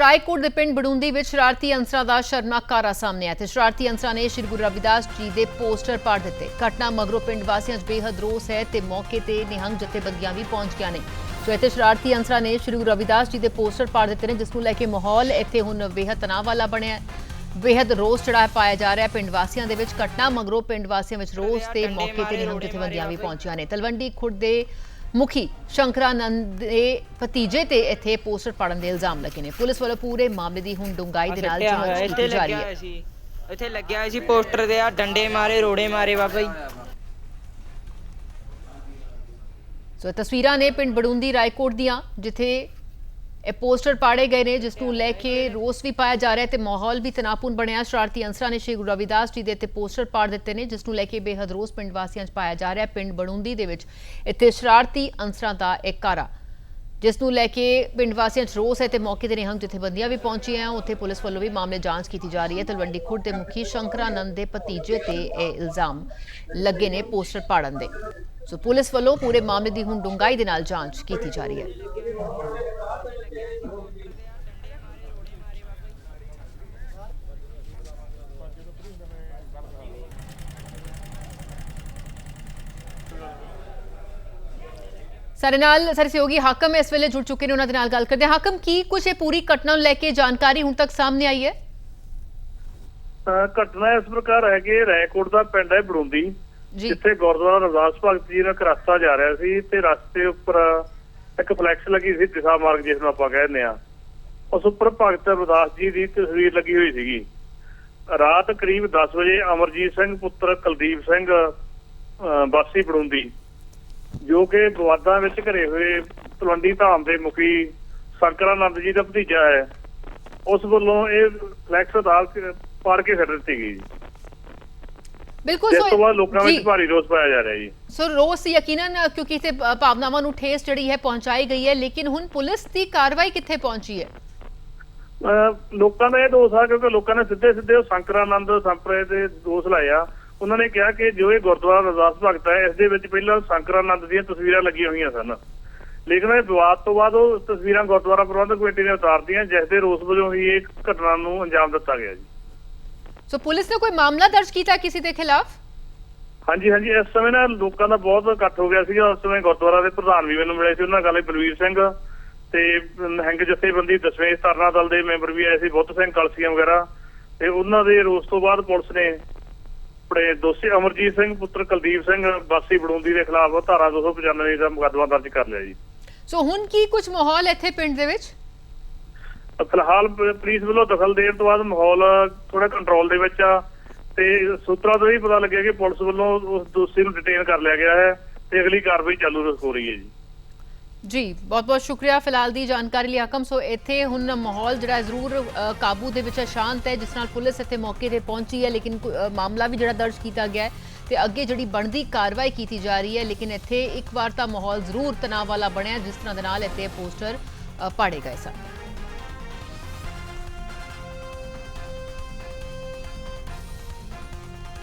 ਰਾਏਕੋਟ ਦੇ ਪਿੰਡ ਬੜੂੰਦੀ ਵਿੱਚ ਸ਼ਰਾਰਤੀ ਅੰਸਰਾਂ ਦਾ ਸ਼ਰਮਨਾਕ ਕਾਰਾ ਸਾਹਮਣੇ ਆਇਆ ਤੇ ਸ਼ਰਾਰਤੀ ਅੰਸਰਾਂ ਨੇ ਸ਼੍ਰੀ ਗੁਰੂ ਰਵਿਦਾਸ ਜੀ ਦੇ ਪੋਸਟਰ ਪਾੜ ਦਿੱਤੇ। ਘਟਨਾ ਮਗਰੋਂ ਪਿੰਡ ਵਾਸੀਆਂ 'ਚ ਬੇਹੱਦ ਰੋਸ ਹੈ ਤੇ ਮੌਕੇ ਤੇ ਨਿਹੰਗ ਜਥੇਬੰਦੀਆਂ ਵੀ ਪਹੁੰਚ ਗਿਆ ਨੇ। ਸੋ ਇੱਥੇ ਸ਼ਰਾਰਤੀ ਅੰਸਰਾਂ ਨੇ ਸ਼੍ਰੀ ਗੁਰੂ ਰਵਿਦਾਸ ਜੀ ਦੇ ਪੋਸਟਰ ਪਾੜ ਦਿੱਤੇ ਨੇ, ਜਿਸ ਨੂੰ ਲੈ ਕੇ ਮਾਹੌਲ ਇੱਥੇ ਹੁਣ ਬੇਹੱਦ ਤਣਾਅ ਵਾਲਾ ਬਣਿਆ ਬੇਹੱਦ ਰੋਸ ਚੜਾਇਆ ਪਾਇਆ ਜਾ ਰਿਹਾ ਪਿੰਡ ਵਾਸੀਆਂ ਦੇ ਵਿੱਚ। ਘਟਨਾ ਮਗਰੋਂ ਪਿੰਡ ਵਾਸੀਆਂ ਵਿੱਚ ਰੋਸ ਤੇ ਮੌਕੇ ਤੇ ਨਿਹੰਗ ਜਥੇਬੰਦੀਆਂ ਵੀ ਪਹੁੰਚੀਆਂ ਨੇ। ਤਲਵੰਡੀ ਖੁਰਦ ਦੇ ਮੁਖੀ ਸ਼ੰਕਰਾਨੰਦ ਦੇ ਭਤੀਜੇ ਤੇ ਇੱਥੇ ਪੋਸਟਰ ਪਾੜਨ ਦੇ ਇਲਜ਼ਾਮ ਲੱਗੇ ਨੇ। ਪੁਲਿਸ ਵੱਲੋਂ ਪੂਰੇ ਮਾਮਲੇ ਦੀ ਹੁਣ ਡੂੰਘਾਈ ਦੇ ਨਾਲ ਜਾਂਚ ਕੀਤੀ ਜਾ ਰਹੀ ਹੈ। ਇੱਥੇ ਲੱਗਿਆ ਹੋਇਆ ਸੀ ਪੋਸਟਰ ਦੇ ਆ ਡੰਡੇ ਮਾਰੇ ਰੋੜੇ ਮਾਰੇ ਬਾਬਾ ਜੀ। ਸੋ ਤਸਵੀਰਾਂ ਨੇ ਪਿੰਡ ਬੜੂੰਦੀ ਰਾਏਕੋਟ ਦੀਆਂ ਜਿੱਥੇ ਇਹ ਪੋਸਟਰ ਪਾੜੇ ਗਏ ਨੇ, ਜਿਸ ਨੂੰ ਲੈ ਕੇ ਰੋਸ ਵੀ ਪਾਇਆ ਜਾ ਰਿਹਾ ਹੈ ਤੇ ਮਾਹੌਲ ਵੀ ਤਣਾਅਪੂਰਨ ਬਣਿਆ। ਸ਼ਰਾਰਤੀ ਅੰਸਰਾਂ ਨੇ ਸ਼੍ਰੀ ਗੁਰੂ ਰਵਿਦਾਸ ਜੀ ਦੇ ਇੱਥੇ ਪੋਸਟਰ ਪਾੜ ਦਿੱਤੇ ਨੇ, ਜਿਸ ਨੂੰ ਲੈ ਕੇ ਬੇਹੱਦ ਰੋਸ ਪਿੰਡ ਵਾਸੀਆਂ 'ਚ ਪਾਇਆ ਜਾ ਰਿਹਾ ਪਿੰਡ ਬਣੂੰਦੀ ਦੇ ਵਿੱਚ ਇੱਥੇ ਸ਼ਰਾਰਤੀ ਅੰਸਰਾਂ ਦਾ ਇੱਕ ਕਾਰਾ ਜਿਸ ਨੂੰ ਲੈ ਕੇ ਪਿੰਡ ਵਾਸੀਆਂ 'ਚ ਰੋਸ ਹੈ ਤੇ ਮੌਕੇ ਤੇ ਨਿਹੰਗ ਜਥੇਬੰਦੀਆਂ ਵੀ ਪਹੁੰਚੀਆਂ ਉੱਥੇ ਪੁਲਿਸ ਵੱਲੋਂ ਵੀ ਮਾਮਲੇ ਜਾਂਚ ਕੀਤੀ ਜਾ ਰਹੀ ਹੈ। ਤਲਵੰਡੀ ਖੁਰਦ ਦੇ ਮੁਖੀ ਸ਼ੰਕਰਾਨੰਦ ਦੇ ਭਤੀਜੇ ਤੇ ਇਹ ਇਲਜ਼ਾਮ ਲੱਗੇ ਨੇ ਪੋਸਟਰ ਪਾੜਨ ਦੇ। ਸੋ ਪੁਲਿਸ ਵੱਲੋਂ ਪੂਰੇ ਮਾਮਲੇ ਦੀ ਹੁਣ ਡੂੰਘਾਈ ਦੇ ਨਾਲ ਜਾਂਚ ਕੀਤੀ ਜਾ ਰਹੀ ਹੈ। ਸਾਡੇ ਨਾਲ ਸਾਡੇ ਸਹਿਯੋਗੀ ਹਾਕਮ ਇਸ ਵੇਲੇ ਜੁੜ ਚੁੱਕੇ ਨੇ ਉਹਨਾਂ ਦੇ ਨਾਲ ਗੱਲ ਕਰਦੇ ਹਾਂ। ਹਾਕਮ ਕੀ ਕੁਝ ਇਹ ਪੂਰੀ ਘਟਨਾ ਨੂੰ ਲੈ ਕੇ ਜਾਣਕਾਰੀ ਹੁਣ ਤੱਕ ਸਾਹਮਣੇ ਆਈ ਹੈ? ਘਟਨਾ ਇਸ ਪ੍ਰਕਾਰ ਹੈ ਕਿ ਰੈਕੋਟ ਦਾ ਪਿੰਡ ਹੈ ਬੜੂੰਦੀ ਜਿੱਥੇ ਗੁਰਦੁਆਰਾ ਰਵਿਦਾਸ ਭਗਤ ਜੀ ਦਾ ਰਸਤਾ ਜਾ ਰਿਹਾ ਸੀ ਤੇ ਰਸਤੇ ਉੱਪਰ ਇੱਕ ਫਲੈਕਸ ਲੱਗੀ ਸੀ ਦਿਸ਼ਾ ਮਾਰਗ ਜਿਸ ਨੂੰ ਆਪਾਂ ਕਹਿੰਦੇ ਆ ਉਸ ਉੱਪਰ ਭਗਤ ਰਵਿਦਾਸ ਜੀ ਦੀ ਤਸਵੀਰ ਲੱਗੀ ਹੋਈ ਸੀਗੀ। ਰਾਤ ਕਰੀਬ 10 ਵਜੇ ਅਮਰਜੀਤ ਸਿੰਘ ਪੁੱਤਰ ਕੁਲਦੀਪ ਸਿੰਘ ਵਾਸੀ ਬੜੂੰਦੀ ਜੋ ਕਿ ਵਿਵਾਦਾਂ ਵਿੱਚ ਘਰੇ ਹੋਏ ਤਲਵੰਡੀ ਧਾਮ ਦੇ ਮੁਖੀ ਸ਼ੰਕਰਾਨੰਦ ਜੀ ਦਾ ਭਤੀਜਾ ਹੈ ਉਸ ਵੱਲੋਂ ਇਹ ਫਲੈਕਸ ਅਦਾਲਤ ਪਾੜ ਕੇ ਛੱਡ ਦਿੱਤੀ ਗਈ ਬਿਲਕੁਲ ਤੋਂ ਬਾਅਦ ਲੋਕਾਂ ਵਿੱਚ ਭਾਰੀ ਰੋਸ ਪਾਇਆ ਜਾ ਰਿਹਾ ਜੀ। ਸੋ ਰੋਸ ਯਕੀਨਨ ਕਿਉਂਕਿ ਇਥੇ ਭਾਵਨਾਵਾਂ ਨੂੰ ਠੇਸ ਜਿਹੜੀ ਹੈ ਪਹੁੰਚਾਈ ਗਈ ਹੈ ਲੇਕਿਨ ਹੁਣ ਪੁਲਿਸ ਦੀ ਕਾਰਵਾਈ ਕਿੱਥੇ ਪਹੁੰਚੀ ਹੈ? ਲੋਕਾਂ ਦਾ ਇਹ ਦੋਸ਼ ਆ ਕਿਉਂਕਿ ਲੋਕਾਂ ਨੇ ਸਿੱਧੇ ਸਿੱਧੇ ਉਹ ਸ਼ੰਕਰਾਨੰਦ ਸੰਪਰਦਾਇ ਦੇ ਦੋਸ਼ ਲਾਏ ਆ। ਉਹਨਾਂ ਨੇ ਕਿਹਾ ਕਿ ਜੋ ਇਹ ਗੁਰਦੁਆਰਾ ਰਵਿਦਾਸ ਭਗਤ ਹੈ ਇਸ ਦੇ ਵਿੱਚ ਪਹਿਲਾਂ ਸ਼ੰਕਰਾਨੰਦ ਦੀਆਂ ਤਸਵੀਰਾਂ ਲੱਗੀਆਂ ਹੋਈਆਂ ਸਨ। ਲੇਕਿਨ ਇਹ ਵਿਵਾਦ ਤੋਂ ਬਾਅਦ ਉਹ ਤਸਵੀਰਾਂ ਗੁਰਦੁਆਰਾ ਪ੍ਰਬੰਧਕ ਕਮੇਟੀ ਨੇ ਉਤਾਰਤੀਆਂ ਜਿਸ ਦੇ ਰੋਸ ਵਜੋਂ ਹੀ ਇਹ ਘਟਨਾ ਨੂੰ ਅੰਜਾਮ ਦਿੱਤਾ ਗਿਆ ਜੀ। ਸੋ ਪੁਲਿਸ ਨੇ ਕੋਈ ਮਾਮਲਾ ਦਰਜ ਕੀਤਾ ਕਿਸੇ ਦੇ ਖਿਲਾਫ? ਹਾਂਜੀ ਹਾਂਜੀ ਇਸ ਸਮੇਂ ਨਾ ਲੋਕਾਂ ਦਾ ਬਹੁਤ ਇਕੱਠ ਹੋ ਗਿਆ ਸੀਗਾ। ਉਸ ਸਮੇਂ ਗੁਰਦੁਆਰਾ ਦੇ ਪ੍ਰਧਾਨ ਵੀ ਮੈਨੂੰ ਮਿਲੇ ਸੀ। ਉਹਨਾਂ ਨਾਲ ਬਲਵੀਰ ਸਿੰਘ ਤੇ ਨਿਹੰਗ ਜਥੇਬੰਦੀ ਦਸਵੇਂ ਤਰਨਾ ਦਲ ਦੇ ਮੈਂਬਰ ਵੀ ਆਏ ਸੀ। ਬੁੱਧ ਸਿੰਘ ਕਲਸੀਆਂ ਵਗੈਰਾ। ਤੇ ਉਹਨਾਂ ਦੇ ਰੋਸ ਤੋਂ ਬਾਅਦ ਪੁਲਿਸ ਨੇ ਆਪਣੇ ਦੋਸ਼ੀ ਅਮਰਜੀਤ ਸਿੰਘ ਪੁੱਤਰ ਕੁਲਦੀਪ ਸਿੰਘ ਵਾਸੀ ਬੜੂੰਦੀ ਦੇ ਖਿਲਾਫ ਧਾਰਾ 295 ਦਾ ਮੁਕੱਦਮਾ ਦਰਜ ਕਰ ਲਿਆ ਜੀ। ਸੋ ਹੁਣ ਕੀ ਕੁਝ ਮਾਹੌਲ ਇੱਥੇ ਪਿੰਡ ਦੇ ਵਿੱਚ? ਫਿਲਹਾਲ ਪੁਲਿਸ ਵੱਲੋਂ ਦਖਲ ਦੇਣ ਤੋਂ ਬਾਅਦ ਮਾਹੌਲ ਥੋੜਾ ਕੰਟਰੋਲ ਦੇ ਵਿੱਚ ਆ ਤੇ ਸੂਤਰਾਂ ਤੋਂ ਇਹ ਪਤਾ ਲੱਗਿਆ ਕਿ ਪੁਲਿਸ ਵੱਲੋਂ ਉਸ ਦੋਸ਼ੀ ਨੂੰ ਡਿਟੇਨ ਕਰ ਲਿਆ ਗਿਆ ਹੈ ਤੇ ਅਗਲੀ ਕਾਰਵਾਈ ਚਾਲੂ ਹੋ ਰਹੀ ਹੈ ਜੀ। ਜੀ ਬਹੁਤ ਬਹੁਤ ਸ਼ੁਕਰੀਆ ਫਿਲਹਾਲ ਦੀ ਜਾਣਕਾਰੀ ਲਈ ਆਕਮ ਸੋ ਇੱਥੇ ਹੁਣ ਮਾਹੌਲ ਜਿਹੜਾ ਜ਼ਰੂਰ ਕਾਬੂ ਦੇ ਵਿੱਚ ਹੈ, ਸ਼ਾਂਤ ਹੈ, ਜਿਸ ਨਾਲ ਪੁਲਿਸ ਇੱਥੇ ਮੌਕੇ ਤੇ ਪਹੁੰਚੀ ਹੈ। ਲੇਕਿਨ ਮਾਮਲਾ ਵੀ ਜਿਹੜਾ ਦਰਜ ਕੀਤਾ ਗਿਆ ਹੈ ਤੇ ਅੱਗੇ ਜਿਹੜੀ ਬਣਦੀ ਕਾਰਵਾਈ ਕੀਤੀ ਜਾ ਰਹੀ ਹੈ, ਲੇਕਿਨ ਇੱਥੇ ਇੱਕ ਵਾਰ ਤਾਂ ਮਾਹੌਲ ਜ਼ਰੂਰ ਤਣਾਅ ਵਾਲਾ ਬਣਿਆ, ਜਿਸ ਤਰ੍ਹਾਂ ਦੇ ਨਾਲ ਇੱਥੇ ਪੋਸਟਰ ਪਾੜੇ ਗਏ ਸਨ।